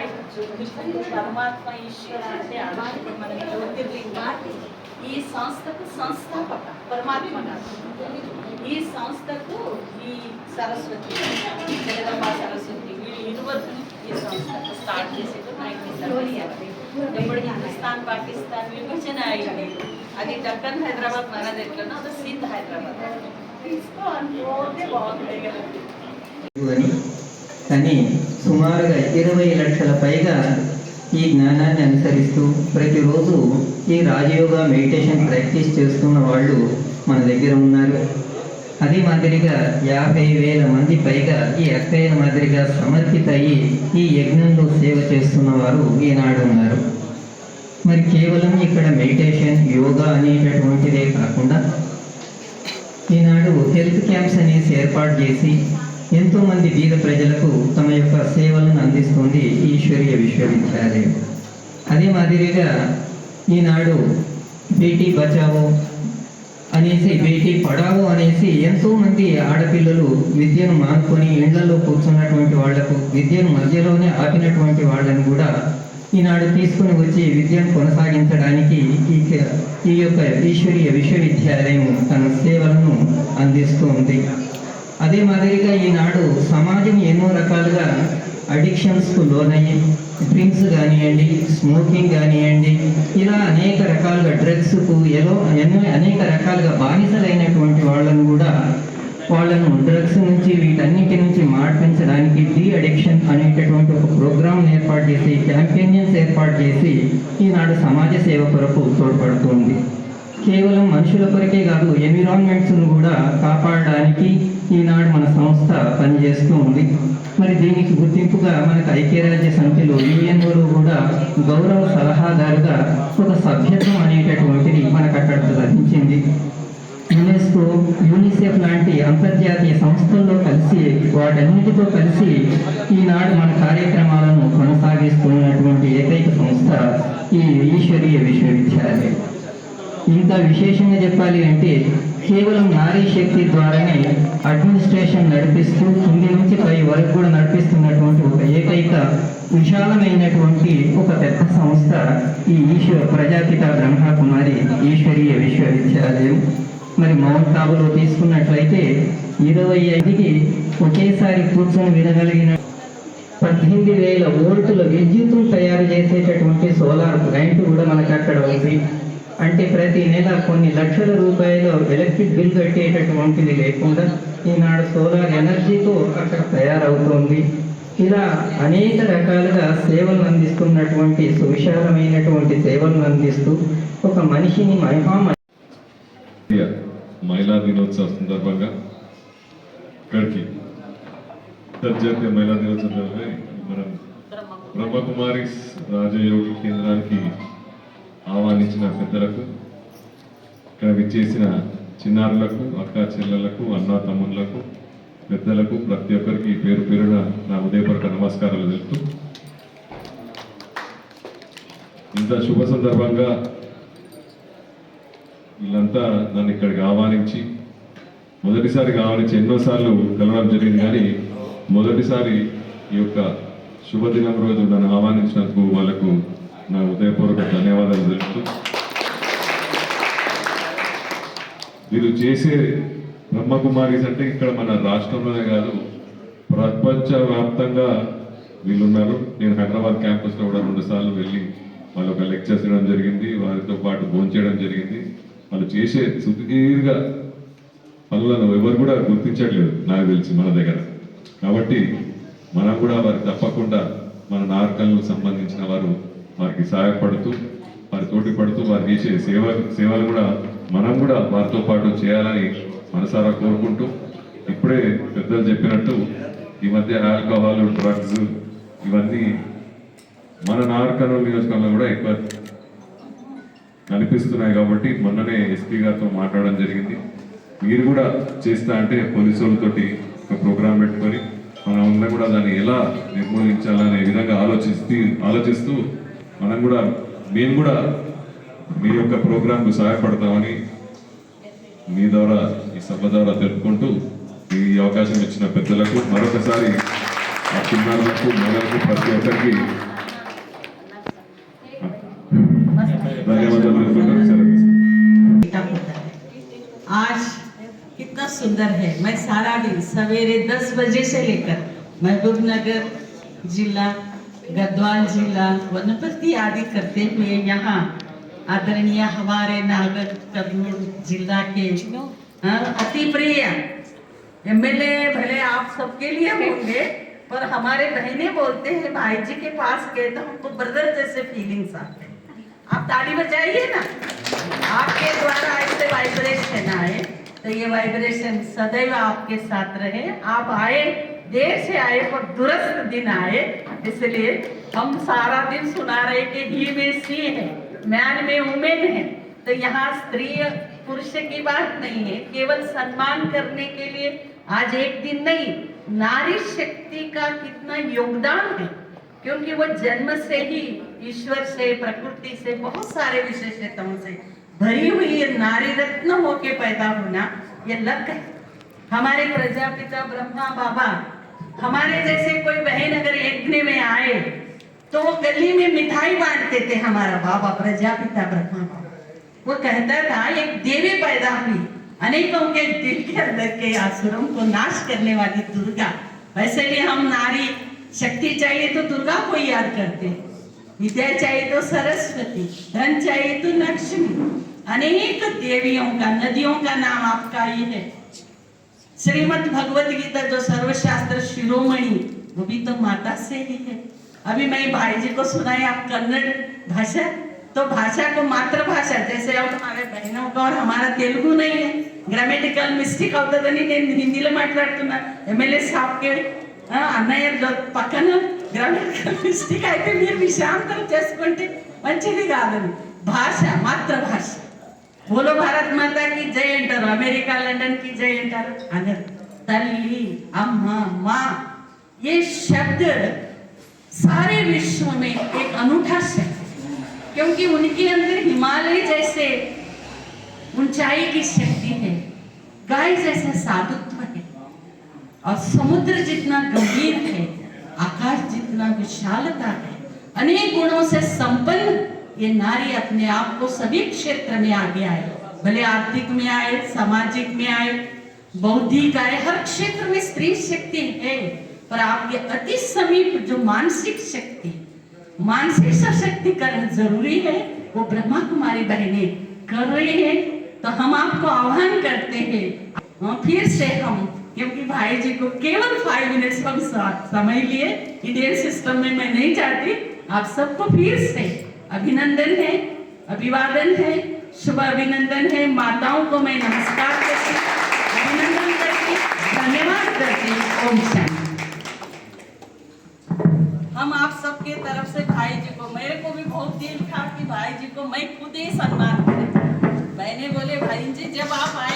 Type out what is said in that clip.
Light చూపించండి పరమాత్మ ఈశ్వర అంటే అర్థం మన జ్యోతిర్లింగం ఈ సంస్థకు సంస్థాపక పరమాత్మ గారు ఈ సంస్థకు ఈ సరస్వతి జగదంబ సరస్వతి వీళ్ళు ఇరువురు ఈ సంస్థకు స్టార్ట్ చేసేది నైన్టీన్ సెవెంటీ ఎప్పుడు హిందుస్థాన్ పాకిస్తాన్ విభజన అయింది అది డక్కన్ హైదరాబాద్ మనది ఎట్లనో అది సింధ్ హైదరాబాద్ తీసుకో అనుకోతే బాగుంటాయి కదా అని కానీ సుమారుగా ఇరవై లక్షల పైగా ఈ జ్ఞానాన్ని అనుసరిస్తూ ప్రతిరోజు ఈ రాజయోగ మెడిటేషన్ ప్రాక్టీస్ చేస్తున్న వాళ్ళు మన దగ్గర ఉన్నారు. అదే మాదిరిగా యాభై వేల మంది పైగా ఈ అక్కయ్య మాదిరిగా సమర్పిత అయ్యి ఈ యజ్ఞంలో సేవ చేస్తున్న వారు ఈనాడు ఉన్నారు. మరి కేవలం ఇక్కడ మెడిటేషన్ యోగా అనేటటువంటిదే కాకుండా ఈనాడు హెల్త్ క్యాంప్స్ అనేసి ఏర్పాటు చేసి ఎంతో మంది బీద ప్రజలకు తమ యొక్క సేవలను అందిస్తుంది ఈశ్వరీయ విశ్వవిద్యాలయం. అదే మాదిరిగా ఈనాడు బేటీ బచావో అనేసి బేటీ పడావో అనేసి ఎంతో మంది ఆడపిల్లలు విద్యను మానుకొని ఇళ్ళలో కూర్చున్నటువంటి వాళ్ళకు విద్యను మధ్యలోనే ఆపినటువంటి వాళ్ళని కూడా ఈనాడు తీసుకుని వచ్చి విద్యను కొనసాగించడానికి ఈ ఈ యొక్క ఈశ్వరీయ విశ్వవిద్యాలయం తన సేవలను అందిస్తూ ఉంది అదే మాదిరిగా ఈనాడు సమాజం ఎన్నో రకాలుగా అడిక్షన్స్కు లోనయ్యి డ్రింక్స్ కానివ్వండి స్మోకింగ్ కానివ్వండి ఇలా అనేక రకాలుగా డ్రగ్స్కు ఎలో ఎన్నో అనేక రకాలుగా బానిసలైనటువంటి వాళ్ళను కూడా వాళ్ళను డ్రగ్స్ నుంచి వీటన్నిటి నుంచి మార్పించడానికి డి అడిక్షన్ అనేటటువంటి ఒక ప్రోగ్రామ్ ఏర్పాటు చేసి క్యాంపెయిన్స్ ఏర్పాటు చేసి ఈనాడు సమాజ సేవ కొరకు తోడ్పడుతుంది. కేవలం మనుషుల కొరకే కాదు ఎన్విరాన్మెంట్స్ను కూడా కాపాడడానికి ఈనాడు మన సంస్థ పనిచేస్తూ ఉంది. మరి దీనికి గుర్తింపుగా మనకు ఐక్యరాజ్య సమితిలో యుఎన్ఓలో కూడా గౌరవ సలహాదారుగా ఒక సభ్యత్వం అనేటటువంటిది మనకు అక్కడ లభించింది. యునెస్కో యూనిసెఫ్ లాంటి అంతర్జాతీయ సంస్థల్లో కలిసి వాటన్నిటితో కలిసి ఈనాడు మన కార్యక్రమాలను కొనసాగిస్తున్నటువంటి ఏకైక సంస్థ ఈ ఈశ్వరీయ విశ్వవిద్యాలయం. ఇంకా విశేషంగా చెప్పాలి అంటే కేవలం నారీ శక్తి ద్వారానే అడ్మినిస్ట్రేషన్ నడిపిస్తూ కింది నుంచి పై వరకు కూడా నడిపిస్తున్నటువంటి ఒక ఏకైక విశాలమైనటువంటి ఒక పెద్ద సంస్థ ఈ ఈశ్వ ప్రజాపిత బ్రహ్మకుమారి ఈశ్వరీయ విశ్వవిద్యాలయం. మరి మౌంట్ ఆబులో తీసుకున్నట్లయితే ఇరవై ఐదుకి ఒకేసారి కూర్చొని వినగలిగిన పద్దెనిమిది వేల ఓల్టుల విద్యుత్తును తయారు చేసేటటువంటి సోలార్ ప్లాంట్ కూడా మనకు అక్కడ ఉంది. అంటే ప్రతి నెల కొన్ని లక్షల రూపాయలు ఎలక్ట్రిక్ బిల్ కట్టేటటువంటిది లేకుండా ఈనాడు సోలార్ ఎనర్జీతో అక్కడ తయారవుతోంది. ఇలా అనేక రకాలుగా సేవలు అందిస్తున్నటువంటి సువిశాలమైనటువంటి సేవలను అందిస్తూ ఒక మనిషిని మహిమా మహిళా దినోత్సవ సందర్భంగా ఇక్కడికి అంతర్జాతీయ మహిళా దినోత్సవం మనం బ్రహ్మకుమారి రాజయోగి కేంద్రానికి ఆహ్వానించిన పెద్దలకు ఇక్కడ విచ్చేసిన చిన్నారులకు అక్క చెల్లెలకు అన్న తమ్ముళ్ళకు పెద్దలకు ప్రతి ఒక్కరికి పేరు పేరున నా ఉదయపూర్వక నమస్కారాలు తెలుపుతూ ఇంత శుభ సందర్భంగా వీళ్ళంతా నన్ను ఇక్కడికి ఆహ్వానించి మొదటిసారి ఆహ్వానించి ఎన్నోసార్లు కలవడం జరిగింది కానీ మొదటిసారి ఈ యొక్క శుభదినం రోజు నన్ను ఆహ్వానించినందుకు వాళ్ళకు నా ఉదయపూర్వక ధన్యవాదాలు తెలుపుతూ వీరు చేసే బ్రహ్మకుమారీస్ అంటే ఇక్కడ మన రాష్ట్రంలోనే కాదు ప్రపంచ వ్యాప్తంగా వీళ్ళున్నారు. నేను హైదరాబాద్ క్యాంపస్లో కూడా రెండుసార్లు వెళ్ళి వాళ్ళు ఒక లెక్చర్స్ ఇవ్వడం జరిగింది వారితో పాటు భోంచేయడం జరిగింది. వాళ్ళు చేసే సుదీర్ఘ పనులను ఎవరు కూడా గుర్తించట్లేదు నాకు తెలిసి మన దగ్గర. కాబట్టి మనం కూడా వారికి తప్పకుండా మన నార్కలకు సంబంధించిన వారు వారికి సహాయపడుతూ వారి తోటి పడుతూ వారు చేసే సేవ సేవలు కూడా మనం కూడా వారితో పాటు చేయాలని మనసారా కోరుకుంటూ ఇప్పుడే పెద్దలు చెప్పినట్టు ఈ మధ్య ఆల్కహాల్ డ్రగ్స్ ఇవన్నీ మన నార్కర్నూలు నియోజకవర్గంలో కూడా ఎక్కువ కనిపిస్తున్నాయి కాబట్టి మొన్ననే ఎస్పీ గారితో మాట్లాడడం జరిగింది. మీరు కూడా చేస్తా అంటే పోలీసు వాళ్ళతోటి ఒక ప్రోగ్రాం పెట్టుకొని మనం అందరం కూడా దాన్ని ఎలా నిర్మూలించాలనే విధంగా ఆలోచిస్తూ ఆలోచిస్తూ मन मेन प्रोग्रम सहाय पड़ता द्वारा सब द्वारा जो अवकाश मरुकसारी प्रति आज कितना सुंदर है। मैं सारा दिन सवेरे 10 बजे से लेकर महबूबनगर जिला गद्वाल जिला वनपति आदि करते हुए यहाँ आदरणीय हमारे नागर कर्नूल जिला के हाँ, अति प्रिय एमएलए भले आप सबके लिए होंगे पर हमारे बहने बोलते हैं भाई जी के पास गए तो हमको ब्रदर जैसे फीलिंग्स आते हैं। आप ताली बजाइए ना। आपके द्वारा ऐसे वाइब्रेशन आए तो ये वाइब्रेशन सदैव आपके साथ रहे। आप आए देर से आए पर दुरुस्त दिन आए, इसलिए हम सारा दिन सुना रहे कि ही में सी है, मैन में वुमेन है। तो यहाँ स्त्री पुरुष की बात नहीं है, केवल सम्मान करने के लिए आज एक दिन नहीं, नारी शक्ति का कितना योगदान है, क्योंकि वो जन्म से ही, ईश्वर से, प्रकृति से, बहुत सारे विशेषताओं से भरी हुई ये नारी रत्न होके पैदा होना, ये लक है। हमारे प्रजापिता ब्रह्मा बाबा हमारे जैसे कोई बहन अगर यज्ञ में आए तो वो गली में मिठाई बांटते थे हमारा बाबा, प्रजापिता ब्रह्मा वो कहता था, एक देवी पैदा हुई। अनेकों के दिल के अंदर के आसुरों को नाश करने वाली दुर्गा। वैसे भी हम नारी, शक्ति चाहिए तो दुर्गा को याद करते विद्या चाहिए तो सरस्वती, धन चाहिए तो लक्ष्मी। अनेक देवियों का, नदियों का नाम आपका ही है। श्रीमद् भगवत गीता जो सर्वशास्त्र शिरोमणि वो भी तो माता से ही है अभी मैं भाई जी को सुनाई आप कन्नड़ भाषा तो भाषा को मातृभाषा जैसे अब हमारे बहनों का और हमारा तेलुगु नहीं है గ్రామటికల్ మిస్టేక్ అవుతుందని నేను హిందీలో మాట్లాడుతున్నా ఎమ్మెల్యే సాబ్కి ఆ, అన్నయ్య లో- పక్కన గ్రామటికల్ మిస్టేక్ అయితే మీరు విషయాంతరం చేసుకుంటే మంచిది కాదని భాష మాతృభాష బోలో భారత్ మాతా की जय అంటారు అమెరికా లండన్ की जय అంటారు అనరు తల్లి అమ్మ మాँ ये शब्द सारे विश्व में एक अनूठा शब्द है क्योंकि उनके अंदर हिमालय जैसे ऊंचाई की शक्ति है गाय जैसा साधुत्व है और समुद्र जितना गंभीर है आकाश जितना विशालता है अनेक गुणों से संपन्न ये नारी अपने आप को सभी क्षेत्र में आगे आए। भले आर्थिक में आए सामाजिक में आए बौद्धिक आए हर क्षेत्र में स्त्री शक्ति है पर आपके अति समीप जो मानसिक शक्ति मानसिक सशक्तिकरण ज़रूरी है वो ब्रह्मा कुमारी बहने कर रही है तो हम आपको आह्वान करते हैं। हाँ, फिर से हम क्योंकि भाई जी को केवल फाइव मिनट्स हम समय लिए इंडियन सिस्टम में मैं नहीं चाहती आप सबको फिर से अभिनंदन है, अभिवादन है, शुभ अभिनंदन है। माताओं को मैं नमस्कार करती अभिनंदन करती धन्यवाद करती ओम शांति। हम आप सबके तरफ़ से भाई जी को, मेरे को भी बहुत दिल था कि भाई जी को मैं खुद ही सम्मान करें। मैंने बोले, भाई जी, जब आप आएँगे